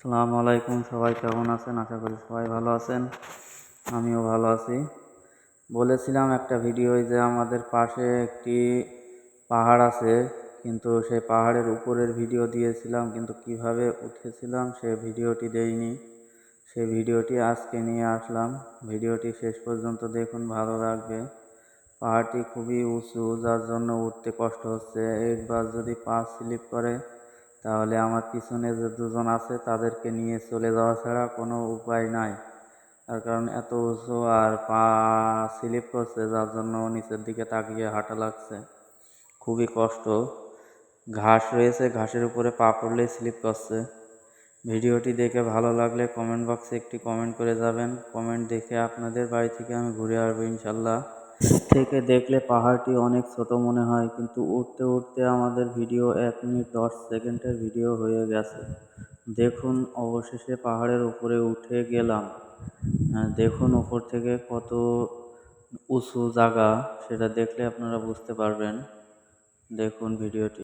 সালামু আলাইকুম, সবাই কেমন আছেন? আশা করি সবাই ভালো আছেন। আমিও ভালো আছি। বলেছিলাম একটা ভিডিও যে আমাদের পাশে একটি পাহাড় আছে, কিন্তু সেই পাহাড়ের উপরের ভিডিও দিয়েছিলাম, কিন্তু কীভাবে উঠেছিলাম সে ভিডিওটি দেইনি। সেই ভিডিওটি আজকে নিয়ে আসলাম। ভিডিওটি শেষ পর্যন্ত দেখুন, ভালো লাগবে। পাহাড়টি খুবই উঁচু, যার জন্য উঠতে কষ্ট হচ্ছে। একবার যদি পা স্লিপ করে তাহলে আমার পিছনে যে দুজন আছে, তাদেরকে নিয়ে চলে যাওয়া ছাড়া কোনো উপায় নাই। তার কারণ এত উঁচু আর পা স্লিপ করছে, যার জন্য নিচের দিকে তাকিয়ে হাঁটা লাগছে। খুবই কষ্ট। ঘাস রয়েছে, ঘাসের উপরে পা পড়লেই স্লিপ করছে। ভিডিওটি দেখে ভালো লাগলে কমেন্ট বক্সে একটি কমেন্ট করে যাবেন। কমেন্ট দেখে আপনাদের বাড়ি থেকে আমি ঘুরে আসব, ইনশাল্লাহ। থেকে দেখলে পাহাড়টি অনেক ছোট মনে হয়, কিন্তু উঠতে উঠতে আমাদের ভিডিও এক মিনিট দশ সেকেন্ডের ভিডিও হয়ে গেছে। দেখুন, অবশেষে পাহাড়ের উপরে উঠে গেলাম। দেখুন ওপর থেকে কত উঁচু জায়গা, সেটা দেখলে আপনারা বুঝতে পারবেন। দেখুন ভিডিওটি।